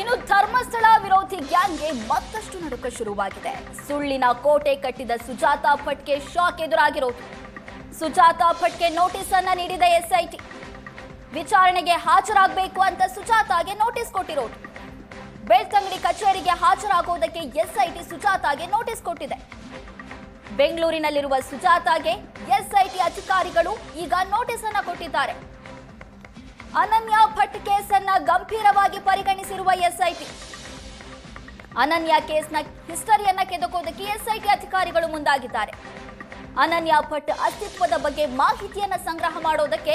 ಇನ್ನು ಧರ್ಮಸ್ಥಳ ವಿರೋಧಿ ಗ್ಯಾಂಗ್ಗೆ ಮತ್ತಷ್ಟು ನಡುಕ ಶುರುವಾಗಿದೆ. ಸುಳ್ಳಿನ ಕೋಟೆ ಕಟ್ಟಿದ ಸುಜಾತಾ ಭಟ್ಗೆ ಶಾಕ್ ಎದುರಾಗಿರೋದು. ಸುಜಾತಾ ಭಟ್ಗೆ ನೋಟಿಸ್ ಅನ್ನ ನೀಡಿದ ಎಸ್ಐಟಿ. ವಿಚಾರಣೆಗೆ ಹಾಜರಾಗಬೇಕು ಅಂತ ಸುಜಾತಾಗೆ ನೋಟಿಸ್ ಕೊಟ್ಟಿರೋದು. ಬೆಳ್ತಂಗಡಿ ಕಚೇರಿಗೆ ಹಾಜರಾಗುವುದಕ್ಕೆ ಎಸ್ಐಟಿ ಸುಜಾತಾಗೆ ನೋಟಿಸ್ ಕೊಟ್ಟಿದೆ. ಬೆಂಗಳೂರಿನಲ್ಲಿರುವ ಸುಜಾತಾಗೆ ಎಸ್ಐಟಿ ಅಧಿಕಾರಿಗಳು ಈಗ ನೋಟಿಸ್ ಅನ್ನ ಕೊಟ್ಟಿದ್ದಾರೆ. ಅನನ್ಯ ಭಟ್ ಕೇಸನ್ನ ಗಂಭೀರವಾಗಿ ಪರಿಗಣಿಸಿರುವ ಎಸ್ಐಟಿ. ಅನನ್ಯ ಕೇಸ್ನ ಹಿಸ್ಟರಿಯನ್ನ ಕೆದಕೋದಕ್ಕೆ ಎಸ್ಐಟಿ ಅಧಿಕಾರಿಗಳು ಮುಂದಾಗಿದ್ದಾರೆ. ಅನನ್ಯ ಭಟ್ ಅಸ್ತಿತ್ವದ ಬಗ್ಗೆ ಮಾಹಿತಿಯನ್ನ ಸಂಗ್ರಹ ಮಾಡೋದಕ್ಕೆ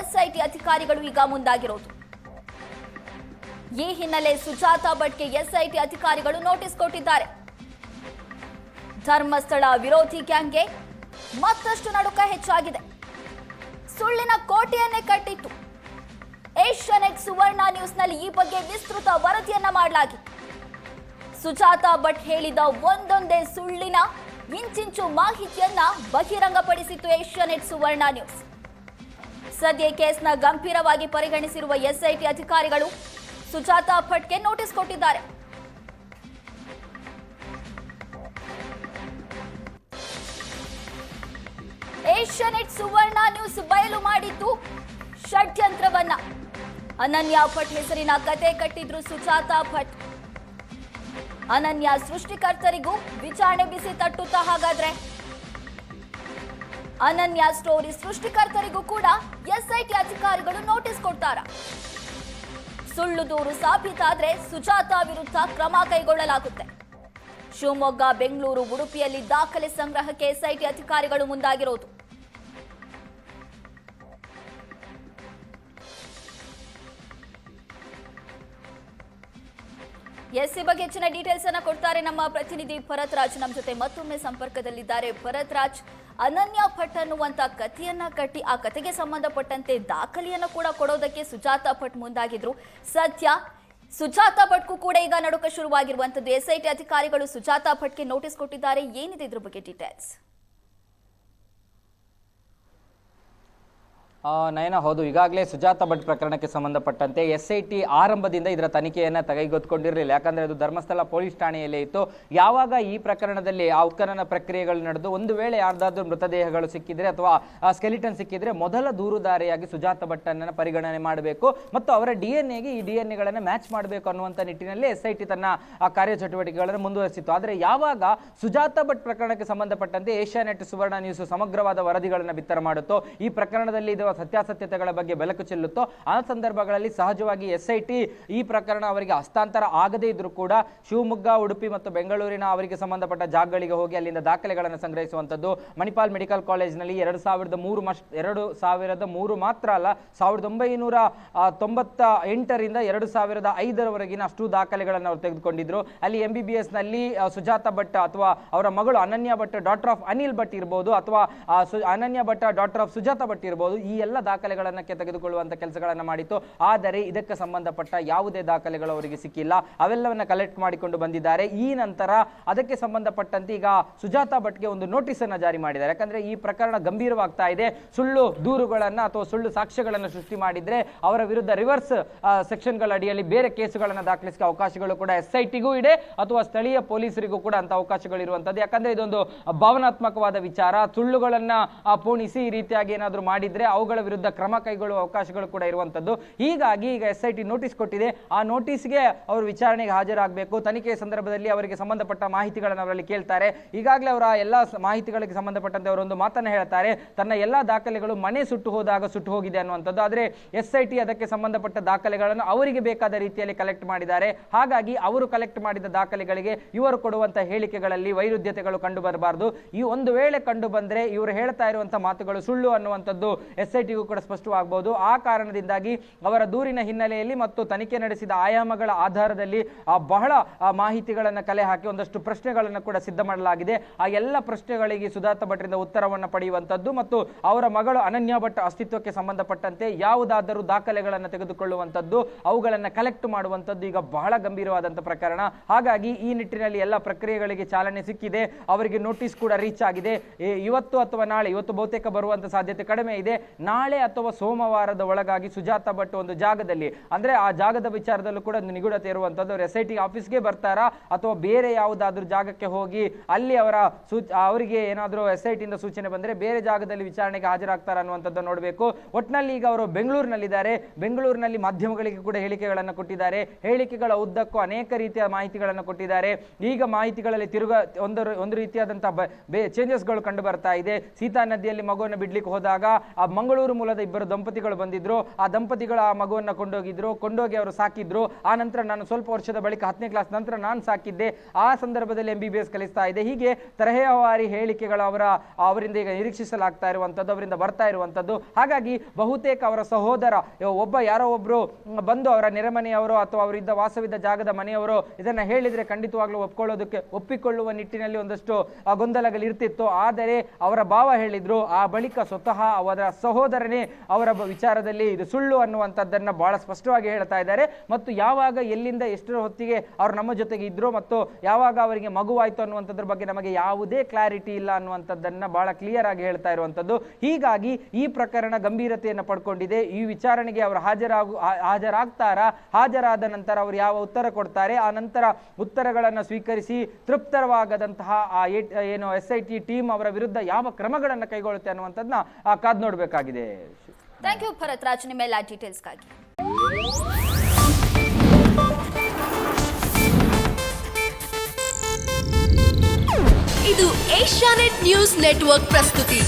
ಎಸ್ಐಟಿ ಅಧಿಕಾರಿಗಳು ಈಗ ಮುಂದಾಗಿರೋದು. ಈ ಹಿನ್ನೆಲೆ ಸುಜಾತಾ ಭಟ್ಗೆ ಎಸ್ಐಟಿ ಅಧಿಕಾರಿಗಳು ನೋಟಿಸ್ ಕೊಟ್ಟಿದ್ದಾರೆ. ಧರ್ಮಸ್ಥಳ ವಿರೋಧಿ ಗ್ಯಾಂಗ್ಗೆ ಮತ್ತಷ್ಟು ನಡುಕ ಹೆಚ್ಚಾಗಿದೆ. ಸುಳ್ಳಿನ ಕೋಟೆಯನ್ನೇ ಕಟ್ಟಿತ್ತು. ಏಷ್ಯಾನೆಟ್ ಸುವರ್ಣ ನ್ಯೂಸ್ನಲ್ಲಿ ಈ ಬಗ್ಗೆ ವಿಸ್ತೃತ ವರದಿಯನ್ನ ಮಾಡಲಾಗಿತ್ತು ಸುಜಾತಾ ಭಟ್ ಹೇಳಿದ ಒಂದೊಂದೇ ಸುಳ್ಳಿನ ಇಂಚಿಂಚು ಮಾಹಿತಿಯನ್ನ ಬಹಿರಂಗಪಡಿಸಿತ್ತು ಏಷ್ಯಾನೆಟ್ ಸುವರ್ಣ ನ್ಯೂಸ್. ಸದ್ಯ ಕೇಸ್ನ ಗಂಭೀರವಾಗಿ ಪರಿಗಣಿಸಿರುವ ಎಸ್ಐಟಿ ಅಧಿಕಾರಿಗಳು ಸುಜಾತಾ ಭಟ್ಗೆ ನೋಟಿಸ್ ಕೊಟ್ಟಿದ್ದಾರೆ. ಏಷ್ಯಾನೆಟ್ ಸುವರ್ಣ ನ್ಯೂಸ್ ಬಯಲು ಮಾಡಿದ್ದು ಷಡ್ಯಂತ್ರವನ್ನ. ಅನನ್ಯ ಭಟ್ ಹೆಸರಿನ ಕತೆ ಕಟ್ಟಿದ್ರು ಸುಜಾತಾ ಭಟ್. ಅನನ್ಯ ಸೃಷ್ಟಿಕರ್ತರಿಗೂ ವಿಚಾರಣೆ ಬಿಸಿ ತಟ್ಟುತ್ತಾ ಹಾಗಾದ್ರೆ. ಅನನ್ಯ ಸ್ಟೋರಿ ಸೃಷ್ಟಿಕರ್ತರಿಗೂ ಕೂಡ ಎಸ್ಐಟಿ ಅಧಿಕಾರಿಗಳು ನೋಟಿಸ್ ಕೊಡ್ತಾರ. ಸುಳ್ಳು ದೂರು ಸಾಬೀತಾದ್ರೆ ಸುಜಾತಾ ವಿರುದ್ಧ ಕ್ರಮ ಕೈಗೊಳ್ಳಲಾಗುತ್ತೆ. ಶಿವಮೊಗ್ಗ, ಬೆಂಗಳೂರು ಉಡುಪಿಯಲ್ಲಿ ದಾಖಲೆ ಸಂಗ್ರಹಕ್ಕೆ ಎಸ್ಐಟಿ ಅಧಿಕಾರಿಗಳು ಮುಂದಾಗಿರೋದು. ಎಸ್ ಈ ಬಗ್ಗೆ ಹೆಚ್ಚಿನ ಡೀಟೇಲ್ಸ್ ಅನ್ನ ಕೊಡ್ತಾರೆ ನಮ್ಮ ಪ್ರತಿನಿಧಿ ಭರತ್ ರಾಜ್ ನಮ್ಮ ಜೊತೆ ಮತ್ತೊಮ್ಮೆ ಸಂಪರ್ಕದಲ್ಲಿದ್ದಾರೆ ಭರತ್ ರಾಜ್ ಅನನ್ಯ ಭಟ್ ಅನ್ನುವಂತ ಕಥೆಯನ್ನ ಕಟ್ಟಿ, ಆ ಕಥೆಗೆ ಸಂಬಂಧಪಟ್ಟಂತೆ ದಾಖಲೆಯನ್ನು ಕೂಡ ಕೊಡೋದಕ್ಕೆ ಸುಜಾತಾ ಭಟ್ ಮುಂದಾಗಿದ್ರು. ಸದ್ಯ ಸುಜಾತಾ ಭಟ್ಗೂ ಕೂಡ ಈಗ ನಡುಕ ಶುರುವಾಗಿರುವಂತದ್ದು. ಎಸ್ಐಟಿ ಅಧಿಕಾರಿಗಳು ಸುಜಾತಾ ಭಟ್ಗೆ ನೋಟಿಸ್ ಕೊಟ್ಟಿದ್ದಾರೆ. ಏನಿದೆ ಇದ್ರ ಬಗ್ಗೆ ಡೀಟೇಲ್ಸ್ ನಯನ, ಹೌದು. ಈಗಾಗಲೇ ಸುಜಾತ ಭಟ್ ಪ್ರಕರಣಕ್ಕೆ ಸಂಬಂಧಪಟ್ಟಂತೆ ಎಸ್ ಐ ಟಿ ಆರಂಭದಿಂದ ಇದರ ತನಿಖೆಯನ್ನು ತೆಗೆಗೊತ್ಕೊಂಡಿರಲಿಲ್ಲ ಯಾಕಂದರೆ ಅದು ಧರ್ಮಸ್ಥಳ ಪೊಲೀಸ್ ಠಾಣೆಯಲ್ಲೇ ಇತ್ತು. ಯಾವಾಗ ಈ ಪ್ರಕರಣದಲ್ಲಿ ಆ ಉತ್ಖನನ ಪ್ರಕ್ರಿಯೆಗಳು ನಡೆದು, ಒಂದು ವೇಳೆ ಯಾರ್ದಾದ್ರೂ ಮೃತದೇಹಗಳು ಸಿಕ್ಕಿದ್ರೆ ಅಥವಾ ಸ್ಕೆಲಿಟನ್ ಸಿಕ್ಕಿದ್ರೆ ಮೊದಲ ದೂರುದಾರಿಯಾಗಿ ಸುಜಾತ ಭಟ್ಟನ್ನು ಪರಿಗಣನೆ ಮಾಡಬೇಕು. ಮತ್ತು ಅವರ ಡಿ ಎನ್ ಎಗೆ ಈ ಡಿ ಎನ್ ಎಗಳನ್ನು ಮ್ಯಾಚ್ ಮಾಡಬೇಕು ಅನ್ನುವಂಥ ನಿಟ್ಟಿನಲ್ಲಿ ಎಸ್ ಐ ಟಿ ತನ್ನ ಕಾರ್ಯಚಟುವಟಿಕೆಗಳನ್ನು ಮುಂದುವರಿಸಿತ್ತು. ಆದರೆ ಯಾವಾಗ ಸುಜಾತ ಭಟ್ ಪ್ರಕರಣಕ್ಕೆ ಸಂಬಂಧಪಟ್ಟಂತೆ ಏಷ್ಯಾನೆಟ್ ಸುವರ್ಣ ನ್ಯೂಸ್ ಸಮಗ್ರವಾದ ವರದಿಗಳನ್ನು ಬಿತ್ತರ ಮಾಡುತ್ತೋ, ಈ ಪ್ರಕರಣದಲ್ಲಿ ಇರುವ ಸತ್ಯಾಸತ್ಯತೆಗಳ ಬಗ್ಗೆ ಬೆಳಕು ಚೆಲ್ಲುತ್ತೋ ಆ ಸಂದರ್ಭಗಳಲ್ಲಿ ಸಹಜವಾಗಿ ಎಸ್ ಐ ಟಿ ಈ ಪ್ರಕರಣ ಅವರಿಗೆ ಹಸ್ತಾಂತರ ಆಗದೇ ಇದ್ರೂ ಕೂಡ ಶಿವಮೊಗ್ಗ, ಉಡುಪಿ ಮತ್ತು ಬೆಂಗಳೂರಿನ ಅವರಿಗೆ ಸಂಬಂಧಪಟ್ಟ ಜಾಗಗಳಿಗೆ ಹೋಗಿ ಅಲ್ಲಿಂದ ದಾಖಲೆಗಳನ್ನು ಸಂಗ್ರಹಿಸುವಂಥದ್ದು. ಮಣಿಪಾಲ್ ಮೆಡಿಕಲ್ ಕಾಲೇಜ್ನಲ್ಲಿ ಎರಡು ಸಾವಿರದ ಮೂರು ಮಸ್ ಎರಡು ಸಾವಿರದ ಮೂರು ಮಾತ್ರ ಅಲ್ಲ, ಸಾವಿರದ ಒಂಬೈನೂರ ತೊಂಬತ್ತ ಎಂಟರಿಂದ ಎರಡು ಸಾವಿರದ ಐದರವರೆಗಿನ ಅಷ್ಟು ದಾಖಲೆಗಳನ್ನು ಅವರು ತೆಗೆದುಕೊಂಡಿದ್ರು. ಅಲ್ಲಿ M B B Sujata Bhat ಅಥವಾ ಅವರ ಮಗಳು ಅನನ್ಯ ಭಟ್, ಡಾಕ್ಟರ್ ಆಫ್ ಅನಿಲ್ ಭಟ್ ಇರ್ಬೋದು ಅಥವಾ ಅನನ್ಯ ಭಟ್, ಡಾಕ್ಟರ್ ಆಫ್ ಸುಜಾತ ಭಟ್ ಇರ್ಬೋದು. ಈ ಎಲ್ಲ ದಾಖಲೆಗಳನ್ನು ತೆಗೆದುಕೊಳ್ಳುವಂತ ಕೆಲಸಗಳನ್ನು ಮಾಡಿತ್ತು. ಆದರೆ ಇದಕ್ಕೆ ಸಂಬಂಧಪಟ್ಟ ಯಾವುದೇ ದಾಖಲೆಗಳು ಅವರಿಗೆ ಸಿಕ್ಕಿಲ್ಲ. ಅವೆಲ್ಲವನ್ನ ಕಲೆಕ್ಟ್ ಮಾಡಿಕೊಂಡು ಬಂದಿದ್ದಾರೆ. ಈ ನಂತರ ಅದಕ್ಕೆ ಸಂಬಂಧಪಟ್ಟಂತೆ ಈಗ ಸುಜಾತಾ ಭಟ್ಗೆ ಒಂದು ನೋಟಿಸ್ ಅನ್ನ ಜಾರಿ ಮಾಡಿದ್ದಾರೆ. ಯಾಕಂದ್ರೆ ಈ ಪ್ರಕರಣ ಗಂಭೀರವಾಗ್ತಾ ಇದೆ. ಸುಳ್ಳು ದೂರುಗಳನ್ನ ಅಥವಾ ಸುಳ್ಳು ಸಾಕ್ಷ್ಯಗಳನ್ನು ಸೃಷ್ಟಿ ಮಾಡಿದ್ರೆ ಅವರ ವಿರುದ್ಧ ರಿವರ್ಸ್ ಸೆಕ್ಷನ್ಗಳ ಅಡಿಯಲ್ಲಿ ಬೇರೆ ಕೇಸುಗಳನ್ನು ದಾಖಲಿಸಿದ ಅವಕಾಶಗಳು ಕೂಡ ಎಸ್ ಐ ಇದೆ. ಅಥವಾ ಸ್ಥಳೀಯ ಪೊಲೀಸರಿಗೂ ಕೂಡ ಅಂತ ಅವಕಾಶಗಳು ಇರುವಂತದ್ದು ಯಾಕಂದ್ರೆ ಇದೊಂದು ಭಾವನಾತ್ಮಕವಾದ ವಿಚಾರ. ಸುಳ್ಳುಗಳನ್ನ ಪೋಣಿಸಿ ಈ ರೀತಿಯಾಗಿ ಏನಾದರೂ ಮಾಡಿದ್ರೆ ಅವುಗಳ ವಿರುದ್ಧ ಕ್ರಮ ಕೈಗೊಳ್ಳುವ ಅವಕಾಶಗಳು ಕೂಡ ಇರುವಂಥದ್ದು ಹೀಗಾಗಿ ಈಗ ಎಸ್ ಐ ಟಿ ನೋಟಿಸ್ ಕೊಟ್ಟಿದೆ. ಆ ನೋಟಿಸ್ಗೆ ಅವರು ವಿಚಾರಣೆಗೆ ಹಾಜರಾಗಬೇಕು. ತನಿಖೆಯ ಸಂದರ್ಭದಲ್ಲಿ ಅವರಿಗೆ ಸಂಬಂಧಪಟ್ಟ ಮಾಹಿತಿಗಳನ್ನು ಅವರಲ್ಲಿ ಕೇಳ್ತಾರೆ. ಈಗಾಗಲೇ ಅವರ ಎಲ್ಲ ಮಾಹಿತಿಗಳಿಗೆ ಸಂಬಂಧಪಟ್ಟಂತೆ ಅವರೊಂದು ಮಾತನ್ನು ಹೇಳ್ತಾರೆ. ತನ್ನ ಎಲ್ಲ ದಾಖಲೆಗಳು ಮನೆ ಸುಟ್ಟು ಹೋದಾಗ ಸುಟ್ಟು ಹೋಗಿದೆ ಅನ್ನುವಂಥದ್ದು. ಆದರೆ ಎಸ್ ಐ ಟಿ ಅದಕ್ಕೆ ಸಂಬಂಧಪಟ್ಟ ದಾಖಲೆಗಳನ್ನು ಅವರಿಗೆ ಬೇಕಾದ ರೀತಿಯಲ್ಲಿ ಕಲೆಕ್ಟ್ ಮಾಡಿದ್ದಾರೆ. ಹಾಗಾಗಿ ಅವರು ಕಲೆಕ್ಟ್ ಮಾಡಿದ ದಾಖಲೆಗಳಿಗೆ ಇವರು ಕೊಡುವಂತಹ ಹೇಳಿಕೆಗಳಲ್ಲಿ ವೈರುಧ್ಯತೆಗಳು ಕಂಡು ಬರಬಾರದು ಈ ಒಂದು ವೇಳೆ ಕಂಡು ಬಂದರೆ ಇವರು ಹೇಳ್ತಾ ಇರುವಂತಹ ಮಾತುಗಳು ಸುಳ್ಳು ಅನ್ನುವಂಥದ್ದು ಎಸ್ ಟಿಗೂ ಕೂಡ ಸ್ಪಷ್ಟವಾಗಬಹುದು ಆ ಕಾರಣದಿಂದಾಗಿ ಅವರ ದೂರಿನ ಹಿನ್ನೆಲೆಯಲ್ಲಿ ಮತ್ತು ತನಿಖೆ ನಡೆಸಿದ ಆಯಾಮಗಳ ಆಧಾರದಲ್ಲಿ ಬಹಳ ಮಾಹಿತಿಗಳನ್ನು ಕಲೆ ಹಾಕಿ ಒಂದಷ್ಟು ಪ್ರಶ್ನೆಗಳನ್ನು ಕೂಡ ಸಿದ್ಧ ಮಾಡಲಾಗಿದೆ. ಆ ಎಲ್ಲ ಪ್ರಶ್ನೆಗಳಿಗೆ ಸುಧಾತ ಭಟ್ರಿಂದ ಉತ್ತರವನ್ನು ಪಡೆಯುವಂಥದ್ದು ಮತ್ತು ಅವರ ಮಗಳು ಅನನ್ಯ ಭಟ್ ಅಸ್ತಿತ್ವಕ್ಕೆ ಸಂಬಂಧಪಟ್ಟಂತೆ ಯಾವುದಾದರೂ ದಾಖಲೆಗಳನ್ನು ತೆಗೆದುಕೊಳ್ಳುವಂಥದ್ದು ಅವುಗಳನ್ನು ಕಲೆಕ್ಟ್ ಮಾಡುವಂಥದ್ದು ಈಗ ಬಹಳ ಗಂಭೀರವಾದಂಥ ಪ್ರಕರಣ. ಹಾಗಾಗಿ ಈ ನಿಟ್ಟಿನಲ್ಲಿ ಎಲ್ಲ ಪ್ರಕ್ರಿಯೆಗಳಿಗೆ ಚಾಲನೆ ಸಿಕ್ಕಿದೆ. ಅವರಿಗೆ ನೋಟಿಸ್ ಕೂಡ ರೀಚ್ ಆಗಿದೆ. ಇವತ್ತು ಅಥವಾ ನಾಳೆ, ಇವತ್ತು ಬಹುತೇಕ ಬರುವಂತ ಸಾಧ್ಯತೆ ಕಡಿಮೆ ಇದೆ. ನಾಳೆ ಅಥವಾ ಸೋಮವಾರದ ಒಳಗಾಗಿ ಸುಜಾತ ಭಟ್ ಒಂದು ಜಾಗದಲ್ಲಿ, ಅಂದ್ರೆ ಆ ಜಾಗದ ವಿಚಾರದಲ್ಲೂ ಕೂಡ ನಿಗೂಢತೆ ಇರುವಂತದ್ದು ಎಸ್ ಐ ಟಿ ಆಫೀಸ್ಗೆ ಬರ್ತಾರಾ ಅಥವಾ ಬೇರೆ ಯಾವುದಾದ್ರೂ ಜಾಗಕ್ಕೆ ಹೋಗಿ ಅಲ್ಲಿ ಅವರ ಸೂ, ಅವರಿಗೆ ಏನಾದರೂ ಎಸ್ ಐ ಟಿಯಿಂದ ಸೂಚನೆ ಬಂದರೆ ಬೇರೆ ಜಾಗದಲ್ಲಿ ವಿಚಾರಣೆಗೆ ಹಾಜರಾಗ್ತಾರ ಅನ್ನುವಂಥದ್ದು ನೋಡಬೇಕು. ಒಟ್ಟಿನಲ್ಲಿ ಈಗ ಅವರು ಬೆಂಗಳೂರಿನಲ್ಲಿದ್ದಾರೆ. ಬೆಂಗಳೂರಿನಲ್ಲಿ ಮಾಧ್ಯಮಗಳಿಗೆ ಕೂಡ ಹೇಳಿಕೆಗಳನ್ನು ಕೊಟ್ಟಿದ್ದಾರೆ. ಹೇಳಿಕೆಗಳ ಉದ್ದಕ್ಕೂ ಅನೇಕ ರೀತಿಯ ಮಾಹಿತಿಗಳನ್ನು ಕೊಟ್ಟಿದ್ದಾರೆ. ಈಗ ಮಾಹಿತಿಗಳಲ್ಲಿ ತಿರುಗ ಒಂದು ಒಂದು ರೀತಿಯಾದಂತಹ ಚೇಂಜಸ್ಗಳು ಕಂಡು ಬರ್ತಾ ಇದೆ. ಸೀತಾ ನದಿಯಲ್ಲಿ ಮಗುವನ್ನು ಬಿಡ್ಲಿಕ್ಕೆ ಹೋದಾಗ ಆ ಮಂಗಳೂರು ಮೂಲದ ಇಬ್ಬರು ದಂಪತಿಗಳು ಬಂದಿದ್ರು. ಆ ದಂಪತಿಗಳು ಆ ಮಗುವನ್ನು ಕೊಂಡೋಗಿದ್ರು. ಕೊಂಡೋಗಿ ಅವರು ಸಾಕಿದ್ರು. ಆ ನಂತರ ನಾನು ಸ್ವಲ್ಪ ವರ್ಷದ ಬಳಿಕ ಹತ್ತನೇ ಕ್ಲಾಸ್ ನಂತರ ನಾನು ಸಾಕಿದ್ದೆ. ಆ ಸಂದರ್ಭದಲ್ಲಿ ಎಂ ಬಿ ಬಿ ಎಸ್ ಕಲಿಸ್ತಾ ಇದೆ. ಹೀಗೆ ತರಹೇವಾರಿ ಹೇಳಿಕೆಗಳು ಅವರ, ಅವರಿಂದ ಈಗ ನಿರೀಕ್ಷಿಸಲಾಗ್ತಾ ಇರುವಂಥದ್ದು, ಅವರಿಂದ ಬರ್ತಾ ಇರುವಂಥದ್ದು. ಹಾಗಾಗಿ ಬಹುತೇಕ ಅವರ ಸಹೋದರ, ಒಬ್ಬ ಯಾರೋ ಒಬ್ರು ಬಂದು ಅವರ ನೆರೆಮನೆಯವರು ಅಥವಾ ಅವರಿದ್ದ ವಾಸವಿದ್ದ ಜಾಗದ ಮನೆಯವರು ಇದನ್ನ ಹೇಳಿದ್ರೆ ಖಂಡಿತವಾಗ್ಲೂ ಒಪ್ಕೊಳ್ಳೋದಕ್ಕೆ, ಒಪ್ಪಿಕೊಳ್ಳುವ ನಿಟ್ಟಿನಲ್ಲಿ ಒಂದಷ್ಟು ಗೊಂದಲಗಳಿರ್ತಿತ್ತು. ಆದರೆ ಅವರ ಭಾವ ಹೇಳಿದ್ರು. ಆ ಬಳಿಕ ಸ್ವತಃ ಅವರ ಸಹೋದರನೇ, ಅವರ ವಿಚಾರದಲ್ಲಿ ಇದು ಸುಳ್ಳು ಅನ್ನುವಂಥದ್ದನ್ನ ಬಹಳ ಸ್ಪಷ್ಟವಾಗಿ ಹೇಳ್ತಾ ಇದ್ದಾರೆ. ಮತ್ತು ಯಾವಾಗ, ಎಲ್ಲಿಂದ, ಎಷ್ಟರ ಹೊತ್ತಿಗೆ ಅವರು ನಮ್ಮ ಜೊತೆಗೆ ಇದ್ರು ಮತ್ತು ಯಾವಾಗ ಅವರಿಗೆ ಮಗುವಾಯ್ತು ಅನ್ನುವಂಥದ್ರ ಬಗ್ಗೆ ನಮಗೆ ಯಾವುದೇ ಕ್ಲಾರಿಟಿ ಇಲ್ಲ ಅನ್ನುವಂಥದ್ದನ್ನ ಬಹಳ ಕ್ಲಿಯರ್ ಆಗಿ ಹೇಳ್ತಾ ಇರುವಂಥದ್ದು. ಹೀಗಾಗಿ ಈ ಪ್ರಕರಣ ಗಂಭೀರತೆಯನ್ನು ಪಡ್ಕೊಂಡಿದೆ. ಈ ವಿಚಾರಣೆಗೆ ಅವರು ಹಾಜರಾಗು ಹಾಜರಾಗ್ತಾರಾ? ಹಾಜರಾದ ನಂತರ ಅವರು ಯಾವ ಉತ್ತರ ಕೊಡ್ತಾರೆ? ಆ ನಂತರ ಉತ್ತರಗಳನ್ನು ಸ್ವೀಕರಿಸಿ ತೃಪ್ತರವಾಗದಂತಹ ಆ ಏನು ಎಸ್ ಐ ಟಿ ಟೀಮ್ ಅವರ ವಿರುದ್ಧ ಯಾವ ಕ್ರಮಗಳನ್ನು ಕೈಗೊಳ್ಳುತ್ತೆ ಅನ್ನುವಂಥದ್ದನ್ನ ಕಾದ್ ನೋಡಬೇಕಾಗಿದೆ. ಥ್ಯಾಂಕ್ ಯು ಭರತ್ ರಾಜ್ ನಿಮ್ಮೆಲ್ಲ ಡೀಟೇಲ್ಸ್ಗಾಗಿ ಇದು ಏಷ್ಯಾನೆಟ್ ನ್ಯೂಸ್ ನೆಟ್ವರ್ಕ್ ಪ್ರಸ್ತುತಿ.